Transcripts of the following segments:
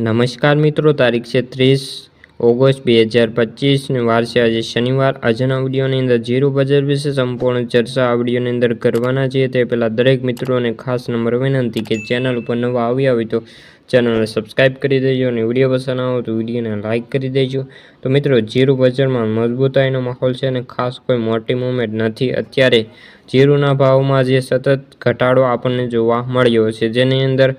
નમસ્કાર મિત્રો, તારીખ છે ત્રીસ ઓગસ્ટ બે હજાર પચીસને વાર છે. આજે શનિવાર. આજના વિડીયોની અંદર જીરો બજાર વિશે સંપૂર્ણ ચર્ચા. આ અંદર કરવાના છીએ તે પહેલાં દરેક મિત્રોને ખાસ નંબર વિનંતી કે ચેનલ ઉપર નવા આવ્યા હોય તો ચેનલને સબસ્ક્રાઈબ કરી દેજો અને વીડિયો પસંદ આવો તો વિડીયોને લાઇક કરી દેજો. તો મિત્રો, જીરો બજારમાં મજબૂતાઈનો માહોલ છે અને ખાસ કોઈ મોટી મુવમેન્ટ નથી. અત્યારે જીરુના ભાવમાં જે સતત ઘટાડો આપણને જોવા મળ્યો છે. જેની અંદર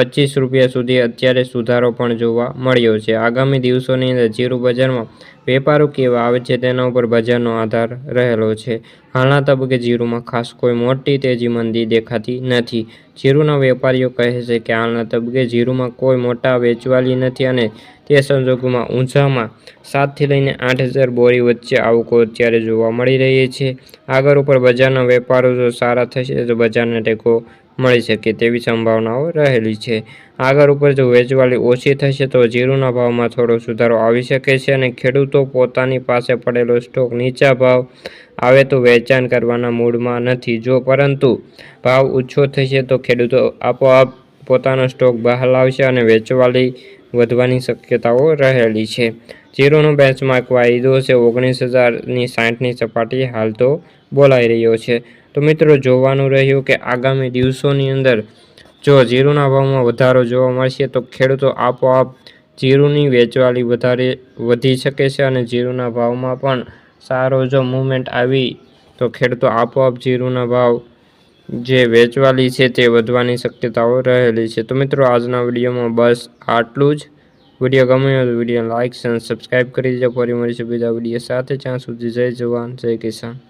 પચીસ રૂપિયા સુધી અત્યારે સુધારો પણ જોવા મળ્યો છે. આગામી દિવસોની અંદર જીરું બજારમાં વેપારો કેવા આવે છે તેના ઉપર બજારનો આધાર રહેલો છે. હાલના તબક્કે જીરુમાં ખાસ કોઈ મોટી તેજી મંદી દેખાતી નથી. જીરુના વેપારીઓ કહે છે કે હાલના તબક્કે જીરુમાં કોઈ મોટા વેચવાલી નથી અને તે સંજોગોમાં ઊંચામાં સાતથી લઈને આઠ હજાર બોરી વચ્ચે આવકો અત્યારે જોવા મળી રહી છે. આગળ ઉપર બજારના વેપારો જો સારા થશે તો બજારને ટેકો મળી શકે તેવી સંભાવનાઓ રહેલી છે. આગળ ઉપર જો વેચવાલી ઓછી થશે તો જીરુના ભાવમાં થોડો સુધારો આવી શકે છે અને ખેડૂતો પોતાની પાસે પડેલો સ્ટોક નીચા ભાવ આવે તો વેચાણ કરવાના મૂડમાં નથી. જો પરંતુ ભાવ ઓછો થશે તો ખેડૂતો આપોઆપ પોતાનો સ્ટોક બહાર લાવશે અને વેચવાલી વધવાની શક્યતાઓ રહેલી છે. જીરોનો બેન્ચમાર્ક વાયદો છે. ઓગણીસ હજારની સાઠની સપાટી હાલ તો બોલાઈ રહ્યો છે. તો મિત્રો જોવાનું રહ્યું કે આગામી દિવસોની અંદર જો જીરુના ભાવમાં વધારો જોવા મળશે તો ખેડૂતો આપોઆપ જીરુની વેચવાલી વધારે વધી શકે છે અને જીરુના ભાવમાં પણ સારો જો મુવમેન્ટ આવી તો ખેડૂતો આપોઆપ જીરુના ભાવ જે વેચવાલી છે તે વધવાની શક્યતાઓ રહેલી છે. તો મિત્રો આજના વિડીયોમાં બસ આટલું જ. વીડિયો ગમ્યો તો વીડિયો લાઇક અને સબસ્ક્રાઈબ કરી દેજો. ફરી મળીશું બીજા વીડિયો સાથે. જ્યાં સુધી જય જવાન, જય કિસાન.